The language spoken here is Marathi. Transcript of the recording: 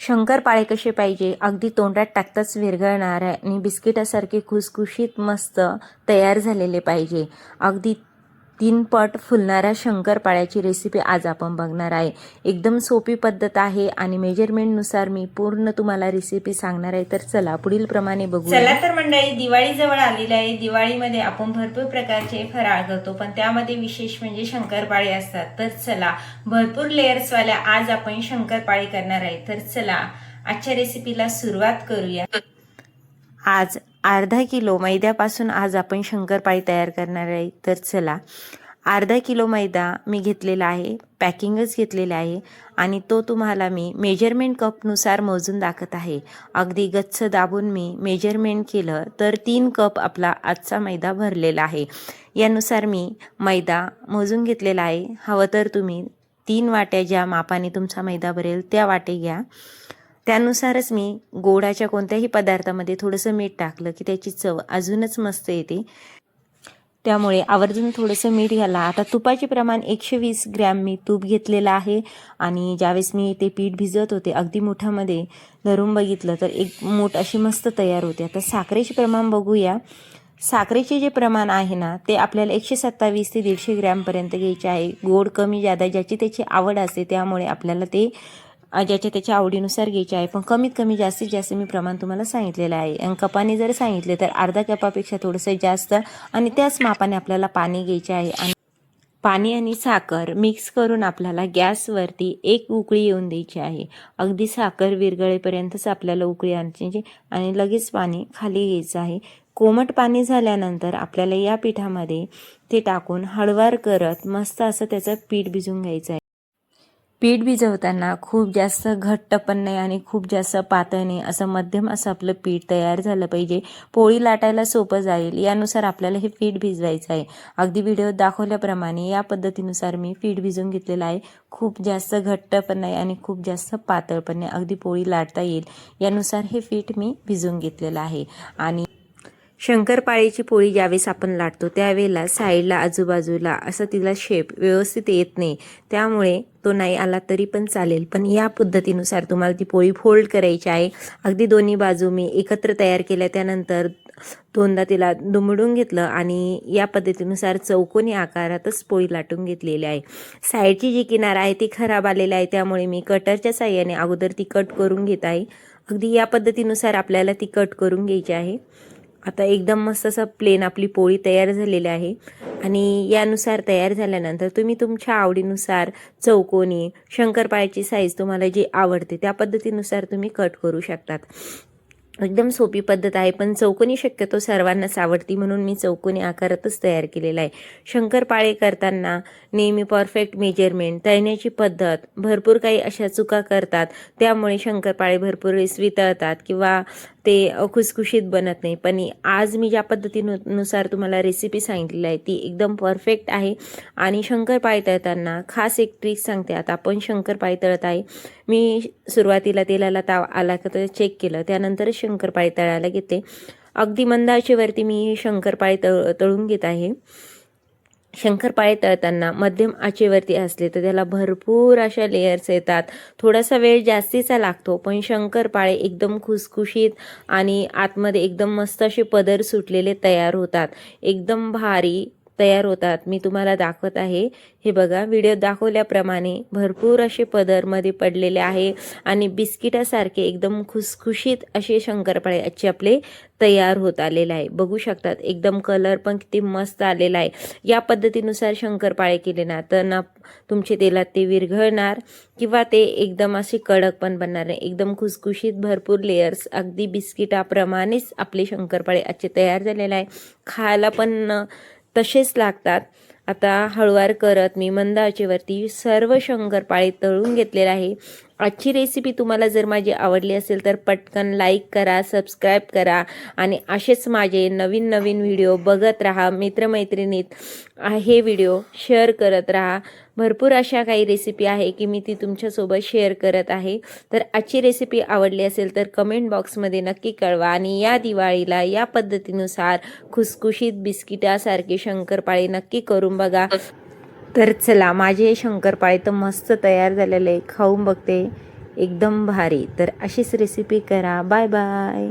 शंकरपाळे कसे पाहिजे? अगदी तोंडात टाकताच विरघळणार आणि बिस्किटासारखे खुसखुशीत मस्त तयार झालेले पाहिजे. अगदी तीन पट फुलणाऱ्या शंकरपाळ्याची रेसिपी आज आपण बघणार आहे. एकदम सोपी पद्धत आहे आणि मेजरमेंटनुसार मी पूर्ण तुम्हाला रेसिपी सांगणार आहे. तर चला पुढील प्रमाणे बघू चला तर मंडळी दिवाळी जवळ आलेली आहे. दिवाळीमध्ये आपण भरपूर प्रकारचे फराळ करतो पण त्यामध्ये विशेष म्हणजे शंकरपाळी असतात. तर चला भरपूर लेयर्सवाल्या आज आपण शंकरपाळी करणार आहे. तर चला आजच्या रेसिपीला सुरुवात करूया. आज अर्धा किलो मैद्यापासून आज आपण शंकरपाळी तयार करणार आहे. तर चला अर्धा किलो मैदा मी घेतलेला आहे पॅकिंगच घेतलेला आहे आणि तो तुम्हाला मी मेजरमेंट कपनुसार मोजून दाखत आहे. अगदी गच्च दाबून मी मेजरमेंट केलं तर तीन कप आपला आजचा मैदा भरलेला आहे. यानुसार मी मैदा मोजून घेतलेला आहे. हवं तर तुम्ही तीन वाट्या ज्या मापाने तुमचा मैदा भरेल त्या वाटे घ्या. त्यानुसारच मी गोडाच्या कोणत्याही पदार्थामध्ये थोडंसं मीठ टाकलं की त्याची चव अजूनच मस्त येते. त्यामुळे आवर्जून थोडंसं मीठ घाला. आता तुपाचे प्रमाण एकशे वीस ग्रॅम मी तूप घेतलेलं आहे आणि ज्यावेळेस मी ते पीठ भिजत होते अगदी मोठ्यामध्ये धरून बघितलं तर एक मूठ अशी मस्त तयार होते. आता साखरेचे प्रमाण बघूया. साखरेचे जे प्रमाण आहे ना ते आपल्याला एकशे सत्तावीस ते दीडशे ग्रॅमपर्यंत घ्यायचे आहे. गोड कमी जादा ज्याची त्याची आवड असते त्यामुळे आपल्याला ते ज्याच्या त्याच्या आवडीनुसार घ्यायचे आहे. पण कमीत कमी जास्तीत जास्त मी प्रमाण तुम्हाला सांगितलेलं आहे. आणि कपाने जर सांगितले तर अर्धा कपापेक्षा थोडंसं जास्त आणि त्याच मापाने आपल्याला पाणी घ्यायचे आहे. आणि पाणी आणि साखर मिक्स करून आपल्याला गॅसवरती एक उकळी येऊन द्यायची आहे. अगदी साखर विरगळेपर्यंतच आपल्याला उकळी आणायची आणि लगेच पाणी खाली घ्यायचं आहे. कोमट पाणी झाल्यानंतर आपल्याला या पिठामध्ये ते टाकून हळवार करत मस्त असं त्याचं पीठ भिजून घ्यायचं आहे. पीठ भिजवताना खूप जास्त घट्ट पण नाही आणि खूप जास्त पातळ नाही. असं मध्यम असं आपलं पीठ तयार झालं पाहिजे. पोळी लाटायला सोपं जाईल. यानुसार आपल्याला हे पीठ भिजवायचं आहे. अगदी व्हिडिओ दाखवल्याप्रमाणे या पद्धतीनुसार मी पीठ भिजवून घेतलेलं आहे. खूप जास्त घट्ट पण नाही आणि खूप जास्त पातळ पण नाही. अगदी पोळी लाटता येईल. यानुसार हे पीठ मी भिजवून घेतलेलं आहे. आणि शंकरपाळीची पोळी ज्यावेळेस आपण लाटतो त्यावेळेला साईडला आजूबाजूला असं तिला शेप व्यवस्थित येत नाही. त्यामुळे तो नाही आला तरी पण चालेल. पण या पद्धतीनुसार तुम्हाला ती पोळी फोल्ड करायची आहे. अगदी दोन्ही बाजू मी एकत्र तयार केल्या. त्यानंतर दोनदा तिला दुमडून घेतलं आणि या पद्धतीनुसार चौकोनी आकारातच पोळी लाटून घेतलेली आहे. साईडची जी किनार आहे ती खराब आलेली आहे. त्यामुळे मी कटरच्या साह्याने अगोदर ती कट करून घेत आहे. अगदी या पद्धतीनुसार आपल्याला ती कट करून घ्यायची आहे. आता एकदम मस्त असं प्लेन आपली पोळी तयार झालेली आहे. आणि यानुसार तयार झाल्यानंतर तुम्ही तुमच्या आवडीनुसार चौकोनी शंकरपाळ्याची साईज तुम्हाला जी आवडते त्या पद्धतीनुसार तुम्ही कट करू शकतात. एकदम सोपी पद्धत आहे पण चौकोनी शक्यतो सर्वांनाच आवडती म्हणून मी चौकोनी आकारातच तयार केलेला आहे. शंकरपाळे करताना नेहमी परफेक्ट मेजरमेंट तळण्याची पद्धत भरपूर काही अशा चुका करतात त्यामुळे शंकरपाळे भरपूर वेळेस वितळतात किंवा ते खुसखुशीत बनत नाही. पण आज मी ज्या पद्धतीनुसार तुम्हाला रेसिपी सांगितलेली आहे ती एकदम परफेक्ट आहे. आणि शंकरपाळी तळताना खास एक ट्रिक सांगते. आता आपण शंकरपाळी तळत आहे. मी सुरुवातीला तेलाला ताव आला का तर चेक केलं. त्यानंतरच शंकरपाळी तळायला घेते. अगदी मंदाचेवरती मी शंकर शंकरपाळी तळ तळून घेत आहे. शंकरपाळे तळताना मध्यम आचेवरती असले तर त्याला भरपूर अशा लेयर्स येतात. थोडासा वेळ जास्तीचा लागतो पण शंकरपाळे एकदम खुसखुशीत आणि आतमध्ये एकदम मस्त असे पदर सुटलेले तयार होतात. एकदम भारी तयार होतात. मी तुम्हाला दाखवत आहे. हे बघा व्हिडिओ दाखवल्याप्रमाणे भरपूर असे पदरमध्ये पडलेले आहे आणि बिस्किटासारखे एकदम खुसखुशीत असे शंकरपाळे आजचे आपले तयार होत आलेले आहे. बघू शकतात एकदम कलर पण किती मस्त आलेला आहे. या पद्धतीनुसार शंकरपाळे केले ना तर ना तुमचे तेलात ते विरघळणार किंवा ते एकदम असे कडक पण बनणार नाही. एकदम खुसखुशीत भरपूर लेयर्स अगदी बिस्किटाप्रमाणेच आपले शंकरपाळे आजचे तयार झालेले आहे. खायला पण तसेच लागतात. आता हळुवार करत मी मंद आचेवरती सर्व शंकरपाळे तळून घेतलेलं आहे. आजची रेसिपी तुम्हाला जर माझी आवडली असेल तर पटकन लाईक करा सबस्क्राईब करा आणि असेच माझे नवीन नवीन व्हिडिओ बघत राहा मित्रमैत्रिणीत हे व्हिडिओ शेअर करत राहा. भरपूर अशा काही रेसिपी आहे की मी ती तुमच्यासोबत शेअर करत आहे. तर आजची रेसिपी आवडली असेल तर कमेंट बॉक्समध्ये नक्की कळवा आणि या दिवाळीला या पद्धतीनुसार खुसखुशीत बिस्किटासारखे शंकरपाळे नक्की करून बघा. तर चला माझे हे शंकरपाळे तर मस्त तयार झालेले आहे खाऊन बघते. एकदम भारी. तर अशीच रेसिपी करा. Bye bye